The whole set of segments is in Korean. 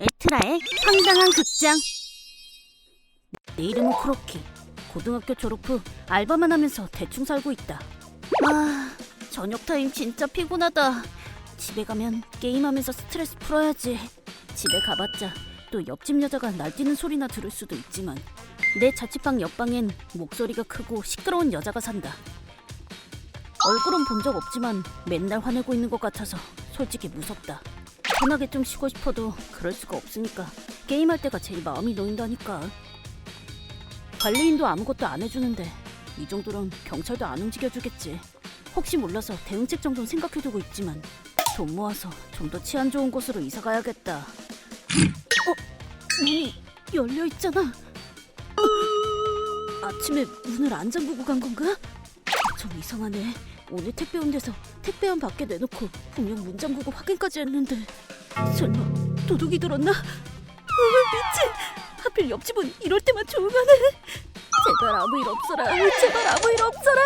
에트라의 황당한 극장. 내 이름은 크로키. 고등학교 졸업 후 알바만 하면서 대충 살고 있다. 아, 저녁 타임 진짜 피곤하다. 집에 가면 게임하면서 스트레스 풀어야지. 집에 가봤자 또 옆집 여자가 날뛰는 소리나 들을 수도 있지만 내 자취방 옆방엔 목소리가 크고 시끄러운 여자가 산다. 얼굴은 본 적 없지만 맨날 화내고 있는 것 같아서 솔직히 무섭다. 편하게 좀 쉬고 싶어도 그럴 수가 없으니까 게임할 때가 제일 마음이 놓인다니까. 관리인도 아무것도 안 해주는데 이 정도면 경찰도 안 움직여주겠지. 혹시 몰라서 대응책 정도는 생각해두고 있지만 돈 모아서 좀 더 치안 좋은 곳으로 이사 가야겠다. 어? 문이 열려 있잖아. 어, 아침에 문을 안 잠그고 간 건가? 좀 이상하네. 오늘 택배 온 데서 택배만 밖에 내놓고 분명 문 잠그고 확인까지 했는데 설마 도둑이 들었나? 으, 미친! 하필 옆집은 이럴 때만 조용하네. 제발 아무 일 없어라. 제발 아무 일 없어라.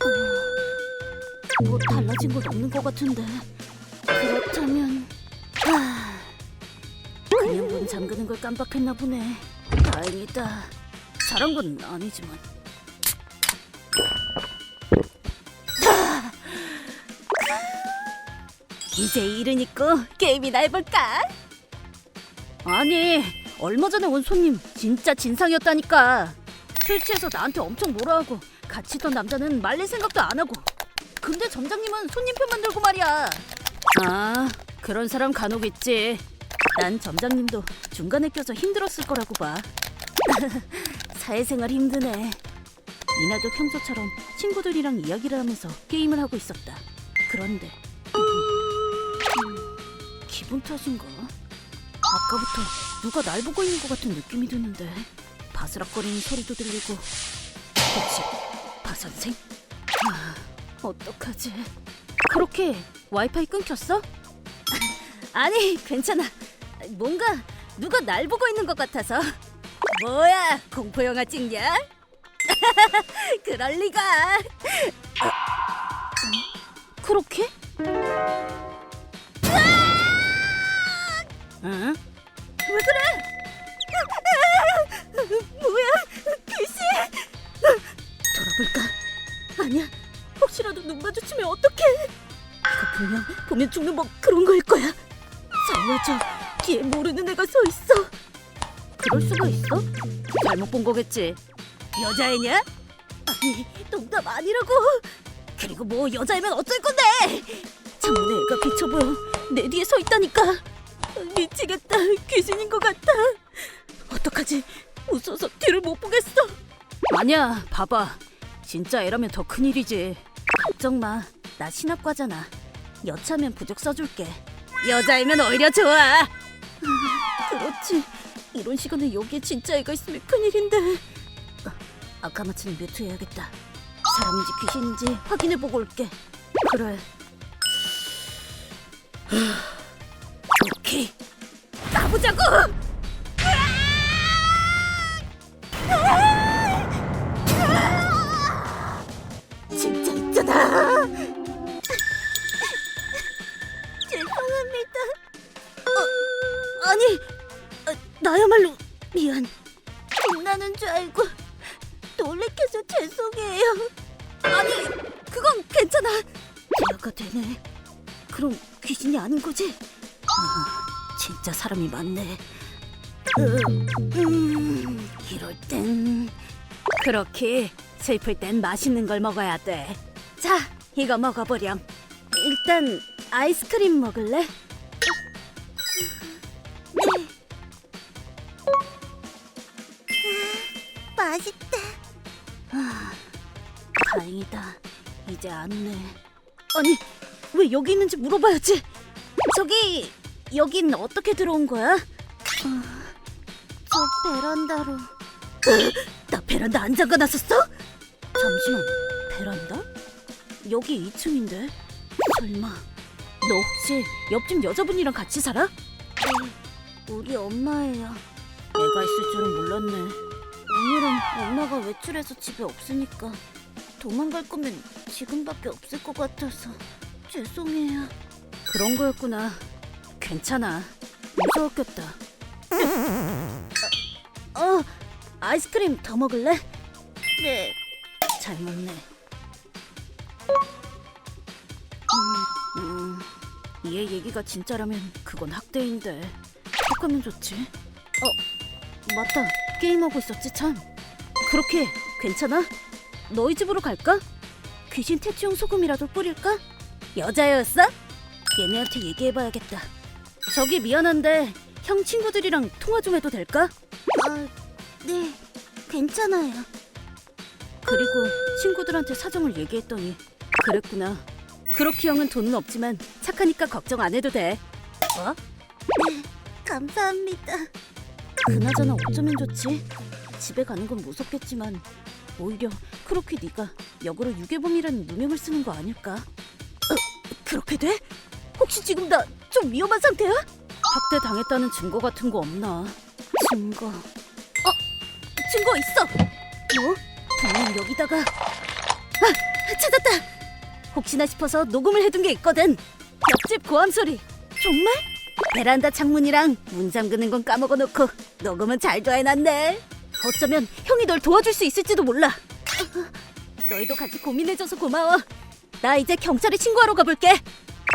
어, 뭐 달라진 건 없는 것 같은데. 그렇다면 아, 그냥 문 잠그는 걸 깜빡했나 보네. 다행이다. 잘한 건 아니지만. 이제 일은 있고 게임이나 해볼까? 아니 얼마 전에 온 손님 진짜 진상이었다니까. 술 취해서 나한테 엄청 뭐라 하고 같이 있던 남자는 말릴 생각도 안 하고. 근데 점장님은 손님 편만 들고 말이야. 아 그런 사람 간혹 있지. 난 점장님도 중간에 껴서 힘들었을 거라고 봐. 사회생활 힘드네. 이날도 평소처럼 친구들이랑 이야기를 하면서 게임을 하고 있었다. 그런데 기분 탓인가? 아까부터 누가 날 보고 있는 것 같은 느낌이 드는데 바스락거리는 소리도 들리고 혹시 바 선생? 아, 어떡하지? 그렇게 와이파이 끊겼어? 아니 괜찮아 뭔가 누가 날 보고 있는 것 같아서 뭐야 공포 영화 찍냐? 그럴 리가 그렇게? 응? 왜 그래? 뭐야? 귀신! 돌아볼까? 아니야. 혹시라도 눈 마주치면 어떡해? 이거 분명 보면 죽는 법 그런 거일 거야. 살려줘. 뒤에 모르는 애가 서 있어. 그럴 수가 있어? 잘못 본 거겠지. 여자애냐? 아니, 농담 아니라고. 그리고 뭐 여자애면 어쩔 건데? 창문에 애가 비쳐 보여. 내 뒤에 서 있다니까. 미치겠다. 귀신인 것 같아. 어떡하지? 무서워서 뒤를 못 보겠어. 아니야, 봐봐. 진짜 애라면 더 큰일이지. 걱정 마. 나 신학과잖아. 여차면 부적 써줄게. 여자이면 오히려 좋아. 그렇지. 이런 시간에 여기에 진짜 애가 있으면 큰일인데. 아, 아까 마치는 뮤트 해야겠다. 사람인지 귀신인지 확인해보고 올게. 그래. 진짜 있잖아. 죄송합니다. 어, 아니, 어, 나야말로 미안. 혼나는 줄 알고 놀래켜서 죄송해요. 아니, 그건 괜찮아. 대화가 되네. 그럼 귀신이 아닌 거지? 아, 진짜 사람이 많네. 음, 음, 이럴 땐 그렇게 슬플 땐 맛있는 걸 먹어야 돼. 자, 이거 먹어보렴. 일단 아이스크림 먹을래? 네. 맛있다. 아, 다행이다. 이제 안네. 아니, 왜 여기 있는지 물어봐야지. 저기 여긴 어떻게 들어온 거야? 어, 저 베란다로. 나 베란다 안 잠가 놨었어? 잠시만, 베란다? 여기 2층인데? 설마 너 혹시 옆집 여자분이랑 같이 살아? 네, 우리 엄마예요. 내가 있을 줄은 몰랐네. 오늘은 엄마가 외출해서 집에 없으니까 도망갈 거면 지금밖에 없을 것 같아서 죄송해요. 그런 거였구나. 괜찮아. 무서웠겠다. 어, 어, 아이스크림 더 먹을래? 네. 잘 먹네. 음, 음, 얘 얘기가 진짜라면 그건 학대인데 어떡하면 좋지? 어, 맞다. 게임하고 있었지 참. 그렇게 괜찮아? 너희 집으로 갈까? 귀신 퇴치용 소금이라도 뿌릴까? 여자였어? 얘네한테 얘기해봐야겠다. 저기 미안한데 형 친구들이랑 통화 좀 해도 될까? 아, 네, 괜찮아요. 그리고 친구들한테 사정을 얘기했더니 그랬구나. 그렇게 형은 돈은 없지만 착하니까 걱정 안 해도 돼. 어? 네, 감사합니다. 그나저나 어쩌면 좋지? 집에 가는 건 무섭겠지만 오히려 그렇게 네가 역으로 유괴범이라는 누명을 쓰는 거 아닐까? 어, 그렇게 돼? 혹시 지금 나 좀 위험한 상태야? 학대 당했다는 증거 같은 거 없나? 증거. 어, 증거 있어. 뭐? 분명 여기다가. 아, 찾았다. 혹시나 싶어서 녹음을 해둔 게 있거든. 옆집 고함 소리. 정말? 베란다 창문이랑 문 잠그는 건 까먹어 놓고 녹음은 잘 도 해놨네. 어쩌면 형이 널 도와줄 수 있을지도 몰라. 너희도 같이 고민해줘서 고마워. 나 이제 경찰에 신고하러 가볼게.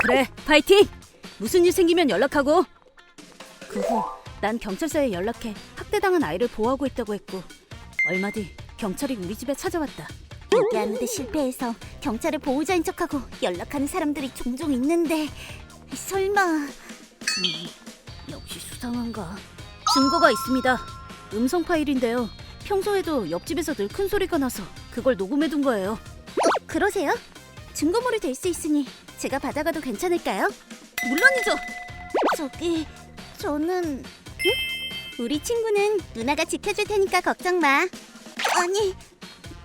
그래, 파이팅. 무슨 일 생기면 연락하고. 그 후 난 경찰서에 연락해 학대당한 아이를 보호하고 있다고 했고 얼마 뒤 경찰이 우리 집에 찾아왔다. 얘기하는데 실패해서 경찰의 보호자인 척하고 연락하는 사람들이 종종 있는데 설마 음, 역시 수상한가? 증거가 있습니다. 음성 파일인데요. 평소에도 옆집에서 늘 큰 소리가 나서 그걸 녹음해둔 거예요. 어, 그러세요? 증거물이 될 수 있으니 제가 받아가도 괜찮을까요? 물론이죠. 저기 저는 응? 우리 친구는 누나가 지켜줄 테니까 걱정 마. 아니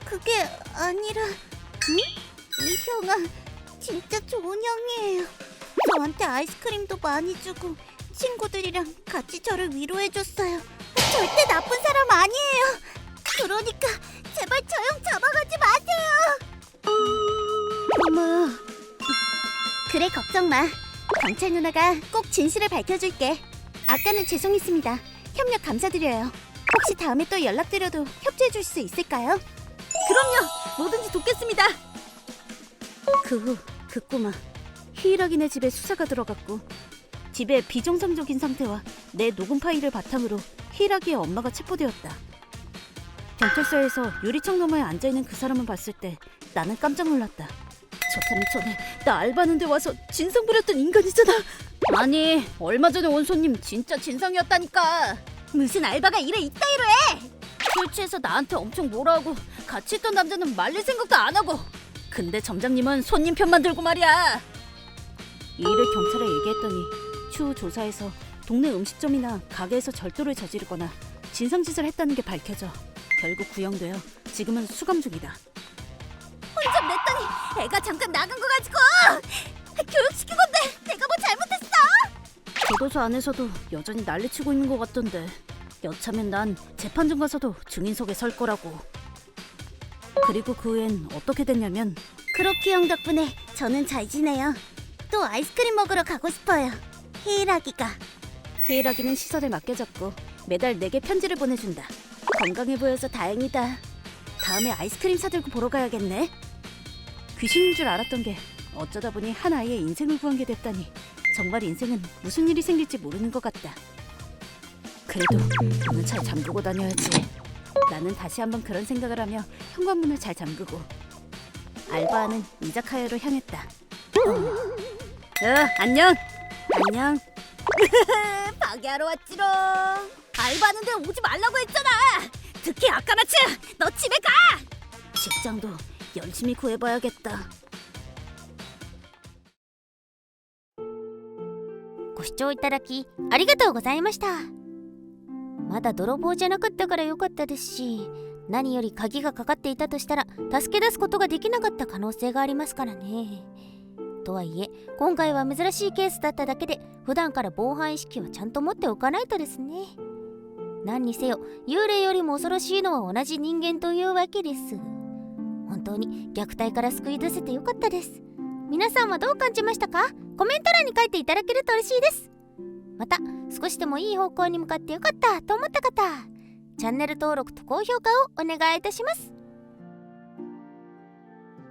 그게 아니라 응? 이 형아 진짜 좋은 형이에요. 저한테 아이스크림도 많이 주고 친구들이랑 같이 저를 위로해줬어요. 절대 나쁜 사람 아니에요. 그러니까 제발 저 형 잡아가지 마세요. 엄마. 그래 걱정 마. 경찰 누나가 꼭 진실을 밝혀줄게. 아까는 죄송했습니다. 협력 감사드려요. 혹시 다음에 또 연락드려도 협조해 줄 수 있을까요? 그럼요. 뭐든지 돕겠습니다. 그 후 그 꼬마 히이라기네 집에 수사가 들어갔고 집에 비정상적인 상태와 내 녹음 파일을 바탕으로 히이라기의 엄마가 체포되었다. 경찰서에서 유리창 너머에 앉아 있는 그 사람을 봤을 때 나는 깜짝 놀랐다. 저 사람 전에 나 알바하는데 와서 진상 부렸던 인간이잖아. 아니 얼마 전에 온 손님 진짜 진상이었다니까. 무슨 알바가 일에 이따위로 해? 술 취해서 나한테 엄청 뭐라 하고 같이 있던 남자는 말릴 생각도 안 하고. 근데 점장님은 손님 편만 들고 말이야. 이 일을 경찰에 얘기했더니 추후 조사에서 동네 음식점이나 가게에서 절도를 저지르거나 진상짓을 했다는 게 밝혀져 결국 구형되어 지금은 수감 중이다. 애가 잠깐 나간 거 가지고 교육시킨 건데 내가 뭐 잘못했어? 교도소 안에서도 여전히 난리치고 있는 것 같던데 여차면 난 재판정 가서도 증인석에 설 거라고. 그리고 그 후엔 어떻게 됐냐면 크로키 형 덕분에 저는 잘 지내요. 또 아이스크림 먹으러 가고 싶어요. 헤이라기가. 헤이라기는 시설에 맡겨졌고 매달 내게 편지를 보내준다. 건강해 보여서 다행이다. 다음에 아이스크림 사들고 보러 가야겠네. 귀신인 줄 알았던 게 어쩌다 보니 한 아이의 인생을 구한 게 됐다니 정말 인생은 무슨 일이 생길지 모르는 것 같다. 그래도 문은 잘 잠그고 다녀야지. 나는 다시 한번 그런 생각을 하며 현관문을 잘 잠그고 알바하는 이자카야로 향했다. 어, 어 안녕. 안녕. 파괴하러 왔지롱. 알바하는데 오지 말라고 했잖아. 특히 아까나츠, 너 집에 가. 직장도 열심히 구해봐야겠다. ご視聴いただきありがとうございましたまだ泥棒じゃなかったから良かったですし何より鍵がかかっていたとしたら助け出すことができなかった可能性がありますからねとはいえ今回は珍しいケースだっただけで普段から防犯意識はちゃんと持っておかないとですね何にせよ幽霊よりも恐ろしいのは同じ人間というわけです 本当に虐待から救い出せてよかったです。皆さんはどう感じましたか？コメント欄に書いていただけると嬉しいです。また少しでもいい方向に向かってよかったと思った方チャンネル登録と高評価をお願いいたします。